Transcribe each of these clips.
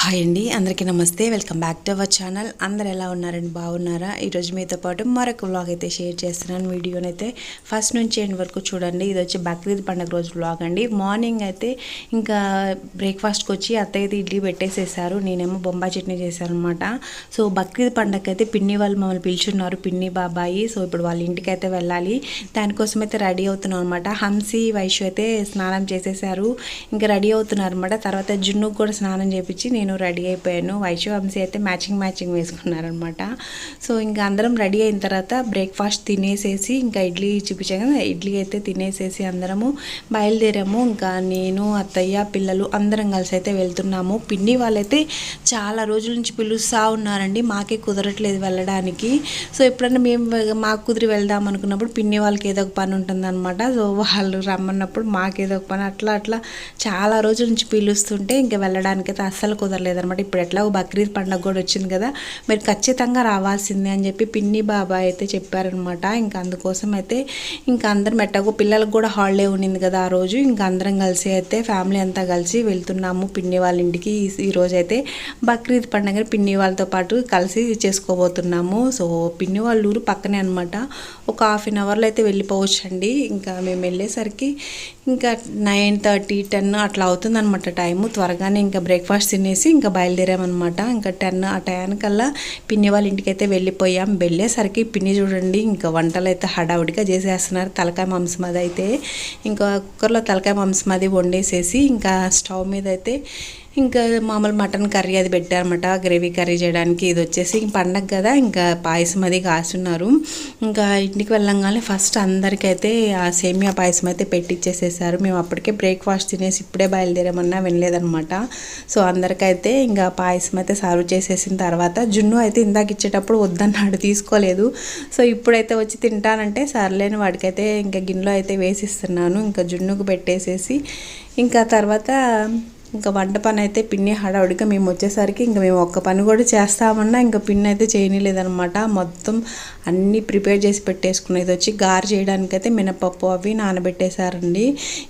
Hi అండి అందరికీ నమస్తే. Welcome back to our channel అందరు ఎలా ఉన్నారండి? బాగున్నారా? ఈరోజు మీతో పాటు మరొక వ్లాగ్ అయితే షేర్ చేస్తున్నాను. వీడియోని అయితే ఫస్ట్ నుంచి ఎండ్ వరకు చూడండి. ఇది వచ్చి బక్రీద్ పండుగ రోజు వ్లాగ్ అండి. మార్నింగ్ అయితే ఇంకా బ్రేక్ఫాస్ట్కి వచ్చి అత్తయ్య ఇడ్లీ పెట్టేసేసారు. నేనేమో బొంబాయి చట్నీ చేశాను అనమాట సో బక్రీద్ పండగకి అయితే పిన్ని వాళ్ళు మమ్మల్ని పిలుచున్నారు. పిన్ని బాబాయి. సో ఇప్పుడు వాళ్ళ ఇంటికి అయితే వెళ్ళాలి. దానికోసం అయితే రెడీ అవుతున్నాం అనమాట హంసి వైషు అయితే స్నానం చేసేసారు. ఇంకా రెడీ అవుతున్నారు అనమాట తర్వాత జున్నుకు కూడా స్నానం చేపించి నేను నేను రెడీ అయిపోయాను. వైషు వంశీ అయితే మ్యాచింగ్ మ్యాచింగ్ వేసుకున్నారనమాట సో ఇంకా అందరం రెడీ అయిన తర్వాత బ్రేక్ఫాస్ట్ తినేసేసి ఇంకా ఇడ్లీ చూపించాను కదా ఇడ్లీ అయితే తినేసేసి అందరము బయలుదేరాము. ఇంకా నేను అత్తయ్య పిల్లలు అందరం కలిసి అయితే వెళ్తున్నాము. పిన్ని వాళ్ళైతే చాలా రోజుల నుంచి పిలుస్తూ ఉన్నారండి. మాకే కుదరట్లేదు వెళ్ళడానికి. సో ఎప్పుడైనా మేము మాకు కుదిరి వెళ్దాం అనుకున్నప్పుడు పిన్ని వాళ్ళకి ఏదో ఒక పని ఉంటుందన్నమాట. సో వాళ్ళు రమ్మన్నప్పుడు మాకేదో ఒక పని అట్లా అట్లా చాలా రోజుల నుంచి పిలుస్తుంటే ఇంకా వెళ్ళడానికి అయితే అస్సలు కుదర అనమాట ఇప్పుడు ఎట్లా బక్రీద్ పండుగ కూడా వచ్చింది కదా మీరు ఖచ్చితంగా రావాల్సిందే అని చెప్పి పిన్ని బాబాయ్ అయితే చెప్పారనమాట. ఇంకా అందుకోసం అయితే ఇంకా అందరం ఎట్టగో పిల్లలకు కూడా హాలిడే ఉండింది కదా ఆ రోజు. ఇంకా అందరం కలిసి అయితే ఫ్యామిలీ అంతా కలిసి వెళ్తున్నాము పిన్ని వాళ్ళ ఇంటికి. ఈరోజు అయితే బక్రీద్ పండుగ పిన్ని వాళ్ళతో పాటు కలిసి చేసుకోబోతున్నాము. సో పిన్ని వాళ్ళ ఊరు పక్కనే అనమాట ఒక హాఫ్ అన్ అవర్లో అయితే వెళ్ళిపోవచ్చు అండి ఇంకా మేము వెళ్ళేసరికి ఇంకా నైన్ థర్టీ టెన్ అట్లా అవుతుందన్నమాట టైము త్వరగానే ఇంకా బ్రేక్ఫాస్ట్ తినేసి ఇంకా బయలుదేరామన్నమాట. ఇంకా టెన్ ఆ టయానికల్లా పిన్ని వాళ్ళ ఇంటికి అయితే వెళ్ళిపోయాం. వెళ్ళేసరికి పిన్ని చూడండి ఇంకా వంటలు అయితే హడావుడిగా చేసేస్తున్నారు. తలకాయ మాంసం అది అయితే ఇంకా కుక్కర్లో తలకాయ మాంసం అది వండేసేసి ఇంకా స్టవ్ మీద అయితే ఇంకా మామూలు మటన్ కర్రీ అది పెట్టారనమాట గ్రేవీ కర్రీ చేయడానికి ఇది వచ్చేసి పండగ కదా ఇంకా పాయసం అది కాస్తున్నారు. ఇంకా ఇంటికి వెళ్ళంగానే ఫస్ట్ అందరికైతే ఆ సేమియా పాయసం అయితే పెట్టిచ్చేసేసారు. మేము అప్పటికే బ్రేక్ఫాస్ట్ తినేసి ఇప్పుడే బయలుదేరామన్నా వినలేదనమాట సో అందరికైతే ఇంకా పాయసం అయితే సర్వ్ చేసేసిన తర్వాత జున్ను అయితే ఇందాక ఇచ్చేటప్పుడు వద్దన్నాడు తీసుకోలేదు. సో ఇప్పుడైతే వచ్చి తింటానంటే సర్లేని వాడికైతే ఇంకా గిన్నెలో అయితే వేసిస్తున్నాను. ఇంకా జున్నుకు పెట్టేసేసి ఇంకా తర్వాత ఇంకా వంట పని అయితే పిన్ని హడావుడిగా మేము వచ్చేసరికి ఇంకా మేము ఒక్క పని కూడా చేస్తామన్నా ఇంకా పిన్ని అయితే చేయనిలేదనమాట మొత్తం అన్నీ ప్రిపేర్ చేసి పెట్టేసుకున్నాయి ఇది వచ్చి గారు చేయడానికైతే మినపప్పు అవి నానబెట్టేశారండి.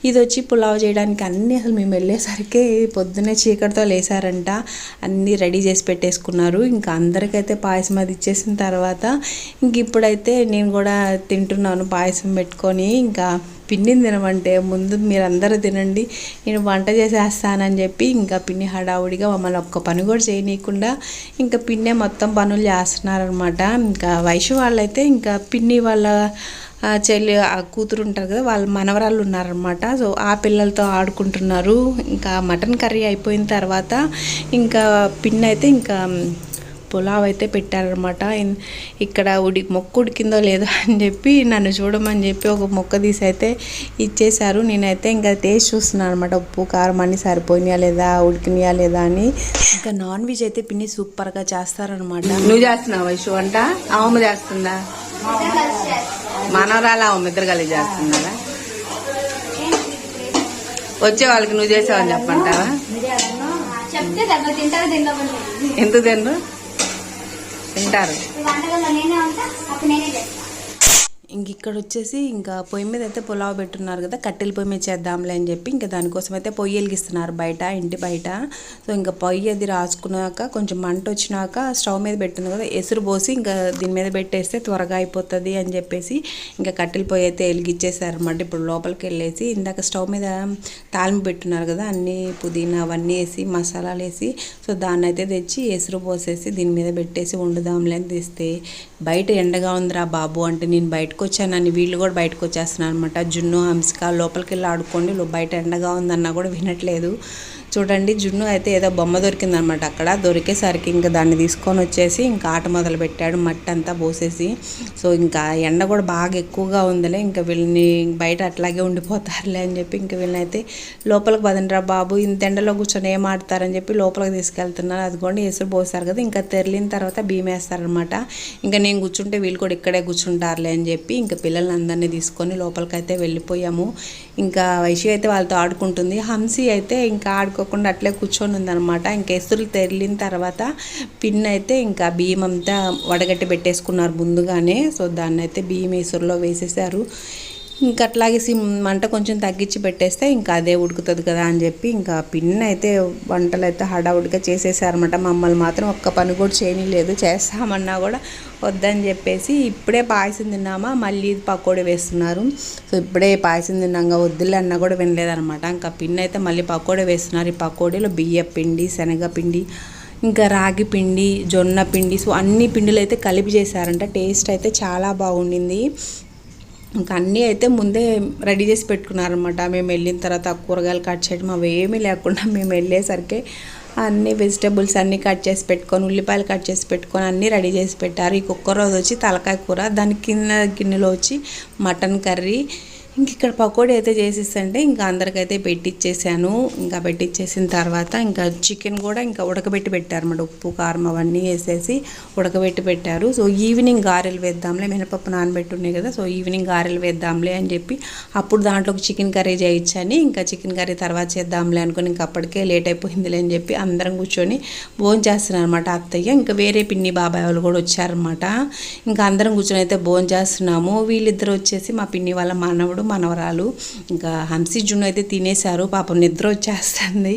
ఇది వచ్చి పులావ్ చేయడానికి అన్నీ అసలు మేము వెళ్ళేసరికి పొద్దున్నే చీకటితో లేసారంట. అన్నీ రెడీ చేసి పెట్టేసుకున్నారు. ఇంకా అందరికైతే పాయసం అది ఇచ్చేసిన తర్వాత ఇంక ఇప్పుడైతే నేను కూడా తింటున్నాను పాయసం పెట్టుకొని. ఇంకా పిన్ని తినమంటే ముందు మీరందరూ తినండి. నేను వంట చేసేస్తానని చెప్పి ఇంకా పిన్ని హడావుడిగా మమ్మల్ని ఒక్క పని కూడా చేయనీయకుండా ఇంకా పిన్నే మొత్తం పనులు చేస్తున్నారనమాట ఇంకా వయసు వాళ్ళైతే ఇంకా పిన్ని వాళ్ళ చెల్లి ఆ కూతురు ఉంటారు కదా వాళ్ళ మనవరాళ్ళు ఉన్నారనమాట సో ఆ పిల్లలతో ఆడుకుంటున్నారు. ఇంకా మటన్ కర్రీ అయిపోయిన తర్వాత ఇంకా పిన్ అయితే ఇంకా పులావ్ అయితే పెట్టారనమాట ఇక్కడ ఉడి మొక్క ఉడికిందో లేదో అని చెప్పి నన్ను చూడమని చెప్పి ఒక మొక్క తీసి అయితే ఇచ్చేశారు. నేనైతే ఇంకా టేస్ట్ చూస్తున్నాను అనమాట ఉప్పు కారం అన్ని సరిపోయినాయా లేదా ఉడికినాయా లేదా అని. ఇంకా నాన్ వెజ్ అయితే పిన్ని సూపర్గా చేస్తారనమాట నువ్వు చేస్తున్నావు వైషు వంట? అవమ్మ చేస్తుందా? మనవరాలు అవమ్మ ఇద్దరు కలిసి చేస్తున్నారా? వచ్చే వాళ్ళకి నువ్వు చేసావని చెప్పంటావా ఎంత తినరు? తింటారు వంటగంలో నేనే ఉంటా అప్పుడు నేనే చేస్తాను ఇంక ఇక్కడ వచ్చేసి ఇంకా పొయ్యి మీద అయితే పులావ్ పెట్టున్నారు కదా కట్టెల పొయ్యి మీద చేద్దాంలే అని చెప్పి ఇంకా దానికోసం అయితే పొయ్యి వెలిగిస్తున్నారు బయట ఇంటి బయట. సో ఇంకా పొయ్యి అది రాసుకున్నాక కొంచెం మంట వచ్చినాక స్టవ్ మీద పెట్టింది కదా ఎసురు పోసి ఇంకా దీని మీద పెట్టేస్తే త్వరగా అయిపోతుంది అని చెప్పేసి ఇంకా కట్టెల పొయ్యి అయితే వెలిగిచ్చేసారనమాట ఇప్పుడు లోపలికి వెళ్ళేసి ఇందాక స్టవ్ మీద తాలింపు పెట్టున్నారు కదా అన్నీ పుదీనా అవన్నీ వేసి మసాలాలు వేసి సో దాన్ని అయితే తెచ్చి ఎసురు పోసేసి దీని మీద పెట్టేసి వండుదాంలే అని తీస్తే బయట ఎండగా ఉందిరా బాబు అంటే నేను బయటకు వచ్చానని వీళ్ళు కూడా బయటకు వచ్చేస్తున్నారు అనమాట జున్ను హంసిక లోపలికి వెళ్ళి ఆడుకోండి. బయట ఎండగా ఉందన్నా కూడా వినట్లేదు. చూడండి జున్ను అయితే ఏదో బొమ్మ దొరికిందనమాట అక్కడ. దొరికేసరికి ఇంకా దాన్ని తీసుకొని వచ్చేసి ఇంకా ఆట మొదలు పెట్టాడు మట్టి అంతా పోసేసి. సో ఇంకా ఎండ కూడా బాగా ఎక్కువగా ఉందిలే ఇంకా వీళ్ళని బయట అట్లాగే ఉండిపోతారులే అని చెప్పి ఇంకా వీళ్ళనైతే లోపలికి పదండిరా బాబు ఇంత ఎండలో కూర్చొని ఏం ఆడతారని చెప్పి లోపలికి తీసుకెళ్తున్నారు. అదిగోండి ఎసురు పోస్తారు కదా ఇంకా తెరిలిన తర్వాత భీమేస్తారనమాట ఇంకా నేను కూర్చుంటే వీళ్ళు కూడా ఇక్కడే కూర్చుంటారులే అని చెప్పి ఇంకా పిల్లల్ని అందరినీ తీసుకొని లోపలికి అయితే వెళ్ళిపోయాము. ఇంకా వైషి అయితే వాళ్ళతో ఆడుకుంటుంది హంసి అయితే ఇంకా ఆడుకోకుండా అట్లే కూర్చొని ఉందనమాట ఇంకా ఎసురు తెరిలిన తర్వాత పిన్ అయితే ఇంకా బియ్యం అంతా వడగట్టి పెట్టేసుకున్నారు ముందుగానే. సో దాన్ని అయితే బియ్యం ఎసురులో వేసేసారు. ఇంకా అట్లాగే సిమ్ మంట కొంచెం తగ్గించి పెట్టేస్తే ఇంకా అదే ఉడుకుతుంది కదా అని చెప్పి ఇంకా పిన్ అయితే వంటలు అయితే హడావుడిగా చేసేసారనమాట మమ్మల్ని మాత్రం ఒక్క పని కూడా చేయనిలేదు చేస్తామన్నా కూడా వద్దని చెప్పేసి ఇప్పుడే పాయసం తిన్నామా మళ్ళీ పకోడీ వేస్తున్నారు. సో ఇప్పుడే పాయసం తిన్నాక వద్దులే అన్నా కూడా వినలేదనమాట ఇంకా పిన్ అయితే మళ్ళీ పకోడీ వేస్తున్నారు. ఈ పకోడీలో బియ్య పిండి శనగ పిండి ఇంకా రాగి పిండి జొన్న పిండి సో అన్ని పిండిలు అయితే కలిపి చేశారంట. టేస్ట్ అయితే చాలా బాగుండింది. ఇంకా అన్నీ అయితే ముందే రెడీ చేసి పెట్టుకున్నారనమాట మేము వెళ్ళిన తర్వాత కూరగాయలు కట్ చేయడం అవి ఏమీ లేకుండా మేము వెళ్ళేసరికి అన్ని వెజిటబుల్స్ అన్నీ కట్ చేసి పెట్టుకొని ఉల్లిపాయలు కట్ చేసి పెట్టుకొని అన్నీ రెడీ చేసి పెట్టారు. ఈ కుక్క రోజు వచ్చి తలకాయ కూర దాని కింద గిన్నెలో వచ్చి మటన్ కర్రీ ఇంక ఇక్కడ పకోడీ అయితే చేసేసంటే ఇంకా అందరికైతే పెట్టిచ్చేసాను. ఇంకా పెట్టిచ్చేసిన తర్వాత ఇంకా చికెన్ కూడా ఇంకా ఉడకబెట్టి పెట్టారు అన్నమాట ఉప్పు కారం అవన్నీ వేసేసి ఉడకబెట్టి పెట్టారు. సో ఈవినింగ్ గారెలు వేద్దాంలే. మినపప్పు నానబెట్టి ఉన్నాయి కదా. సో ఈవినింగ్ గారెలు వేద్దాంలే అని చెప్పి అప్పుడు దాంట్లోకి చికెన్ కర్రీ చేయొచ్చని ఇంకా చికెన్ కర్రీ తర్వాత చేద్దాంలే అనుకుని ఇంకా అప్పటికే లేట్ అయిపోయిందిలే అని చెప్పి అందరం కూర్చొని భోజనం చేస్తున్నారు అనమాట అత్తయ్య. ఇంకా వేరే పిన్ని బాబాయ్ వాళ్ళు కూడా వచ్చారనమాట ఇంకా అందరం కూర్చొని అయితే భోజనం చేస్తున్నాము. వీళ్ళిద్దరు వచ్చేసి మా పిన్ని వాళ్ళ మానవుడు మనవరాలు. ఇంకా హంసీ జున్ను అయితే తినేశారు. పాపం నిద్ర వచ్చేస్తుంది.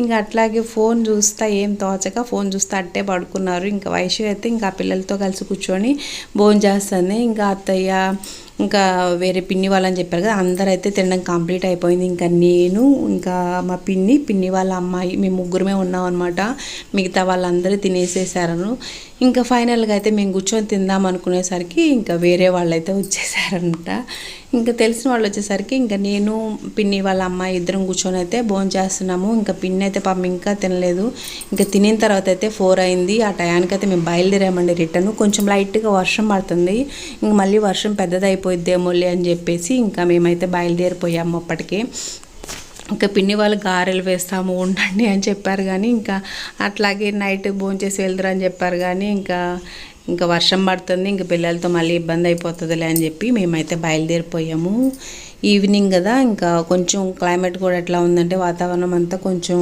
ఇంకా అట్లాగే ఫోన్ చూస్తా ఏం తోచక ఫోన్ చూస్తా అట్టే పడుకున్నారు. ఇంకా వయసు అయితే ఇంకా పిల్లలతో కలిసి కూర్చొని భోజనం చేస్తుంది. ఇంకా అత్తయ్య ఇంకా వేరే పిన్ని వాళ్ళని చెప్పారు కదా అందరూ అయితే తినడం కంప్లీట్ అయిపోయింది. ఇంకా నేను ఇంకా మా పిన్ని పిన్ని వాళ్ళ అమ్మాయి మేము ముగ్గురమే ఉన్నాం అనమాట మిగతా వాళ్ళందరూ తినేసేసారను ఇంకా ఫైనల్గా అయితే మేము కూర్చొని తిందాం అనుకునేసరికి ఇంకా వేరే వాళ్ళు అయితే ఇంకా తెలిసిన వాళ్ళు వచ్చేసరికి ఇంకా నేను పిన్ని వాళ్ళ అమ్మాయి ఇద్దరం కూర్చొని అయితే భోజనం చేస్తున్నాము. ఇంకా పిన్ని అయితే పాపం ఇంకా తినలేదు. ఇంకా తినిన తర్వాత అయితే ఫోర్ అయింది. ఆ టయానికి అయితే మేము బయలుదేరామండి రిటర్న్. కొంచెం లైట్గా వర్షం పడుతుంది. ఇంక మళ్ళీ వర్షం పెద్దది అయిపోయిద్దేమోలే అని చెప్పేసి ఇంకా మేమైతే బయలుదేరిపోయాము అప్పటికే. ఇంకా పిన్ని వాళ్ళు గారెలు వేస్తాము ఉండండి అని చెప్పారు కానీ ఇంకా అట్లాగే నైట్ భోంచేసి వెళ్తారు అని చెప్పారు కానీ ఇంకా ఇంకా వర్షం పడుతుంది ఇంకా పిల్లలతో మళ్ళీ ఇబ్బంది అయిపోతుందిలే అని చెప్పి మేమైతే బయలుదేరిపోయాము. ఈవినింగ్ కదా ఇంకా కొంచెం క్లైమేట్ కూడా ఎట్లా ఉందంటే వాతావరణం అంతా కొంచెం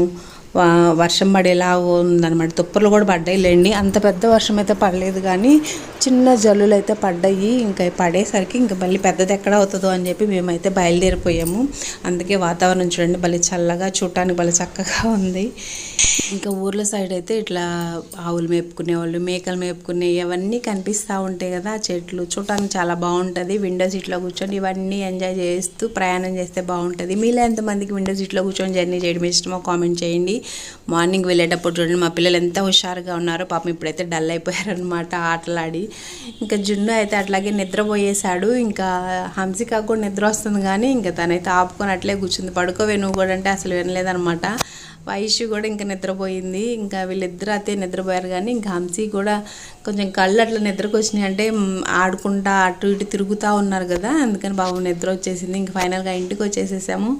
వర్షం పడేలా ఉందన్నమాట. తుప్పర్లు కూడా పడ్డాయి లేండి అంత పెద్ద వర్షం అయితే పడలేదు కానీ చిన్న జల్లులు అయితే పడ్డాయి. ఇంకా పడేసరికి ఇంకా మళ్ళీ పెద్దది ఎక్కడ అవుతుందో అని చెప్పి మేమైతే బయలుదేరిపోయాము. అందుకే వాతావరణం చూడండి భలే చల్లగా చూడటానికి భలే చక్కగా ఉంది. ఇంకా ఊర్ల సైడ్ అయితే ఇట్లా ఆవులు మేపుకునే వాళ్ళు మేకలు మేపుకునే అవన్నీ కనిపిస్తూ ఉంటాయి కదా చెట్లు. చూడటానికి చాలా బాగుంటుంది. విండో సీట్లో కూర్చొని ఇవన్నీ ఎంజాయ్ చేస్తూ ప్రయాణం చేస్తే బాగుంటుంది. మీలో ఎంతమందికి విండో సీట్లో కూర్చొని జర్నీ చేయడం ఇష్టమో కామెంట్ చేయండి. మార్నింగ్ వెళ్ళేటప్పుడు చూడండి మా పిల్లలు ఎంత హుషారుగా ఉన్నారో పాపం ఇప్పుడైతే డల్ అయిపోయారనమాట ఆటలాడి. ఇంకా జున్ను అయితే అట్లాగే నిద్రపోయేశాడు. ఇంకా హంసిక కూడా నిద్ర వస్తుంది కానీ ఇంకా తనైతే ఆపుకొని అట్లే కూర్చుంది. పడుకోవే నువ్వు కూడా అంటే అసలు వినలేదనమాట వైషు కూడా ఇంకా నిద్రపోయింది. ఇంకా వీళ్ళిద్దరు అయితే నిద్రపోయారు కానీ ఇంకా హంసీ కూడా కొంచెం కళ్ళు అట్లా నిద్రకొచ్చినాయి. అంటే ఆడుకుంటా అటు ఇటు తిరుగుతూ ఉన్నారు కదా అందుకని బాబు నిద్ర వచ్చేసింది. ఇంకా ఫైనల్గా ఇంటికి వచ్చేసేసాము.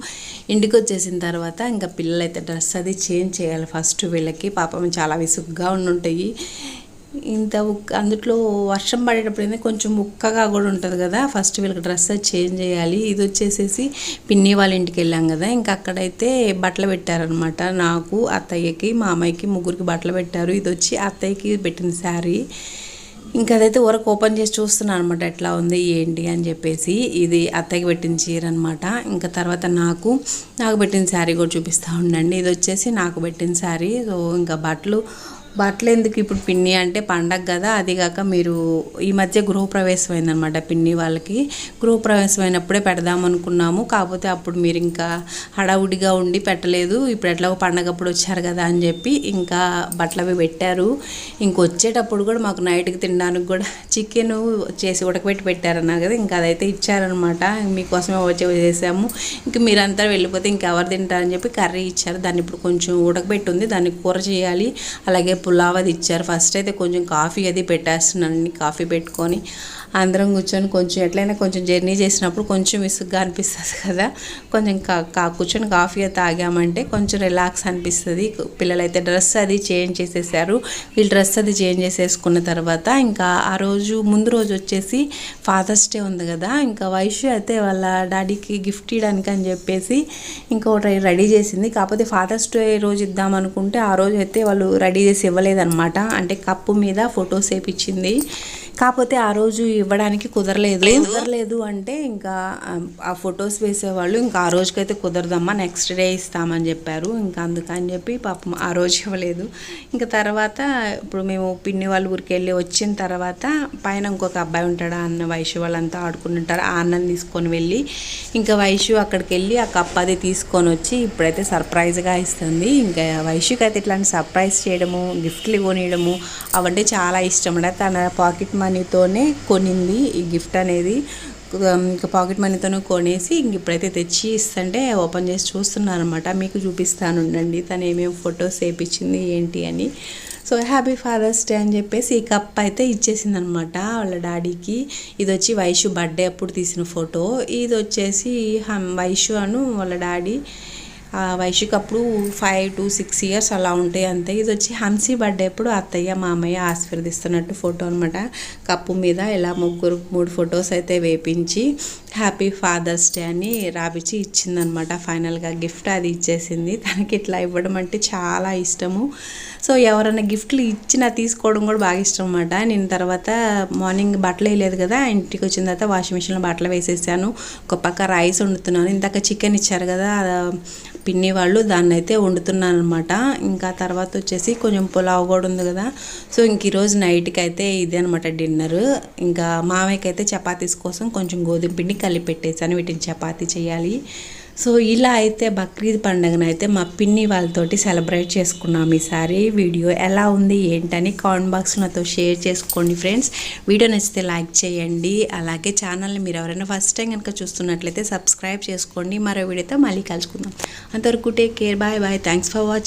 ఇంటికి వచ్చేసిన తర్వాత ఇంకా పిల్లలు అయితే డ్రెస్ అది చేంజ్ చేయాలి. ఫస్ట్ వీళ్ళకి పాపం చాలా విసుగ్గా ఉండుంటాయి. ఇంత ఉక్ అందుట్లో వర్షం పడేటప్పుడు అయితే కొంచెం ఉక్కగా కూడా ఉంటుంది కదా ఫస్ట్ వీళ్ళకి డ్రెస్ చేంజ్ చేయాలి. ఇది వచ్చేసేసి పిన్ని వాళ్ళ ఇంటికి వెళ్ళాం కదా ఇంకా అక్కడైతే బట్టలు పెట్టారనమాట నాకు అత్తయ్యకి మా ముగ్గురికి బట్టలు పెట్టారు. ఇది వచ్చి అత్తయ్యకి పెట్టిన శారీ. ఇంకా అదైతే ఊరకు ఓపెన్ చేసి చూస్తున్నాను అనమాట ఎట్లా ఉంది ఏంటి అని చెప్పేసి. ఇది అత్తయ్యకి పెట్టిన చీర అనమాట ఇంకా తర్వాత నాకు నాకు పెట్టిన శారీ కూడా చూపిస్తూ ఉండండి. ఇది వచ్చేసి నాకు పెట్టిన శారీ. సో ఇంకా బట్టలు బట్టలు ఎందుకు ఇప్పుడు పిన్ని అంటే పండగ కదా అది కాక మీరు ఈ మధ్య గృహప్రవేశం అయిందనమాట పిన్ని వాళ్ళకి. గృహప్రవేశం అయినప్పుడే పెడదాం అనుకున్నాము కాకపోతే అప్పుడు మీరు ఇంకా హడావుడిగా ఉండి పెట్టలేదు. ఇప్పుడు ఎట్లా పండగ అప్పుడు వచ్చారు కదా అని చెప్పి ఇంకా బట్టలు అవి పెట్టారు ఇంకొచ్చేటప్పుడు కూడా మాకు నైట్కి తినడానికి కూడా చికెన్ చేసి ఉడకబెట్టి పెట్టారన్నారు కదా ఇంకా అదైతే ఇచ్చారనమాట మీకోసమే వచ్చే చేసాము. ఇంక మీరంతా వెళ్ళిపోతే ఇంకెవరు తింటారని చెప్పి కర్రీ ఇచ్చారు. దాన్ని ఇప్పుడు కొంచెం ఉడకబెట్టి ఉంది దాన్ని కూర చేయాలి. అలాగే పులావ్ అది ఇచ్చారు. ఫస్ట్ అయితే కొంచెం కాఫీ అది పెట్టేస్తున్నానండి కాఫీ పెట్టుకొని అందరం కూర్చొని కొంచెం ఎట్లయినా కొంచెం జర్నీ చేసినప్పుడు కొంచెం విసుగ్గా అనిపిస్తుంది కదా. కొంచెం కా కూర్చొని కాఫీ తాగామంటే కొంచెం రిలాక్స్ అనిపిస్తుంది. పిల్లలైతే డ్రెస్ అది చేంజ్ చేసేసారు. వీళ్ళు డ్రెస్ అది చేంజ్ చేసేసుకున్న తర్వాత ఇంకా ఆ రోజు ముందు రోజు వచ్చేసి ఫాదర్స్ డే ఉంది కదా. ఇంకా వైశ్య అయితే వాళ్ళ డాడీకి గిఫ్ట్ ఇవ్వడానికి అని చెప్పేసి ఇంకోటి రెడీ చేసింది. కాకపోతే ఫాదర్స్ డే రోజు ఇద్దాం అనుకుంటే ఆ రోజు అయితే వాళ్ళు రెడీ చేసి ఇవ్వలేదన్నమాట. అంటే కప్పు మీద ఫొటోస్ వేపించింది. కాకపోతే ఆ రోజు ఈ ఇవ్వడానికి కుదరలేదు. కుదరలేదు అంటే ఇంకా ఆ- ఫొటోస్ వేసేవాళ్ళు ఇంకా ఆ రోజుకైతే కుదరదమ్మా నెక్స్ట్ డే ఇస్తామని చెప్పారు. ఇంకా అందుకని చెప్పి పాపం ఆ రోజు ఇవ్వలేదు. ఇంకా తర్వాత ఇప్పుడు మేము పిన్ని వాళ్ళ ఊరికి వెళ్ళి వచ్చిన తర్వాత పైన ఇంకొక అబ్బాయి ఉంటాడు అన్న వైశ్య వాళ్ళంతా ఆడుకుంటుంటారు. ఆ అన్నని తీసుకొని వెళ్ళి ఇంకా వైశ్యు అక్కడికి వెళ్ళి ఆ కప్ అది తీసుకొని వచ్చి ఇప్పుడైతే సర్ప్రైజ్గా ఇస్తుంది. ఇంకా వైశ్యుకి అయితే ఇట్లాంటి సర్ప్రైజ్ చేయడము గిఫ్ట్లు కొనియడము అవంటే చాలా ఇష్టం. అంటే తన పాకెట్ మనీతోనే కొనింది. ఈ గిఫ్ట్ అనేది ఇంకా పాకెట్ మనీతోనే కొనేసి ఇంక ఇప్పుడైతే తెచ్చి ఇస్తుంటే ఓపెన్ చేసి చూస్తున్నారనమాట మీకు చూపిస్తాను ఉండండి. తను ఏమేమి ఫొటోస్ వేయించింది ఏంటి అని. సో హ్యాపీ ఫాదర్స్ డే అని చెప్పేసి ఈ కప్ అయితే ఇచ్చేసింది అనమాట వాళ్ళ డాడీకి. ఇది వచ్చి వైషు బర్త్డే అప్పుడు తీసిన ఫోటో. ఇది వచ్చేసి హం వైషు అను వాళ్ళ డాడీ. ఆ అప్పుడు ఫైవ్ టు సిక్స్ ఇయర్స్ అలా ఉంటాయి అంతే. ఇది వచ్చి హన్సీ బర్త్డే అప్పుడు అత్తయ్య మామయ్య ఆశీర్వదిస్తున్నట్టు ఫోటో అనమాట కప్పు మీద ఇలా ముగ్గురు మూడు ఫొటోస్ అయితే వేపించి హ్యాపీ ఫాదర్స్ డే అని రాపిచ్చి ఇచ్చిందనమాట ఫైనల్గా గిఫ్ట్ అది ఇచ్చేసింది. తనకి ఇట్లా ఇవ్వడం అంటే చాలా ఇష్టము. సో ఎవరైనా గిఫ్ట్లు ఇచ్చినా తీసుకోవడం కూడా బాగా ఇష్టం అనమాట నేను తర్వాత మార్నింగ్ బట్టలు వేయలేదు కదా ఇంటికి వచ్చిన తర్వాత వాషింగ్ మిషన్లో బట్టలు వేసేసాను. ఒక పక్క రైస్ వండుతున్నాను. ఇందాక చికెన్ ఇచ్చారు కదా పిన్ని వాళ్ళు దాన్ని అయితే వండుతున్నాను అనమాట ఇంకా తర్వాత వచ్చేసి కొంచెం పులావ్ కూడా ఉంది కదా. సో ఇంక ఈరోజు నైట్కి అయితే ఇదే అనమాట డిన్నర్. ఇంకా మామయ్యకి అయితే చపాతీస్ కోసం కొంచెం గోధుమ పిండి కలిపి పెట్టేసాను వీటిని చపాతీ చేయాలి. సో ఇలా అయితే బక్రీద్ పండుగను అయితే మా పిన్ని వాళ్ళతోటి సెలబ్రేట్ చేసుకున్నాం ఈసారి. వీడియో ఎలా ఉంది ఏంటని కామెంట్ బాక్స్ నాతో షేర్ చేసుకోండి ఫ్రెండ్స్. వీడియో నచ్చితే లైక్ చేయండి. అలాగే ఛానల్ని మీరు ఎవరైనా ఫస్ట్ టైం కనుక చూస్తున్నట్లయితే సబ్స్క్రైబ్ చేసుకోండి. మరో వీడియోతో మళ్ళీ కలుసుకుందాం. అంతవరకు take care. Bye bye. Thanks for watching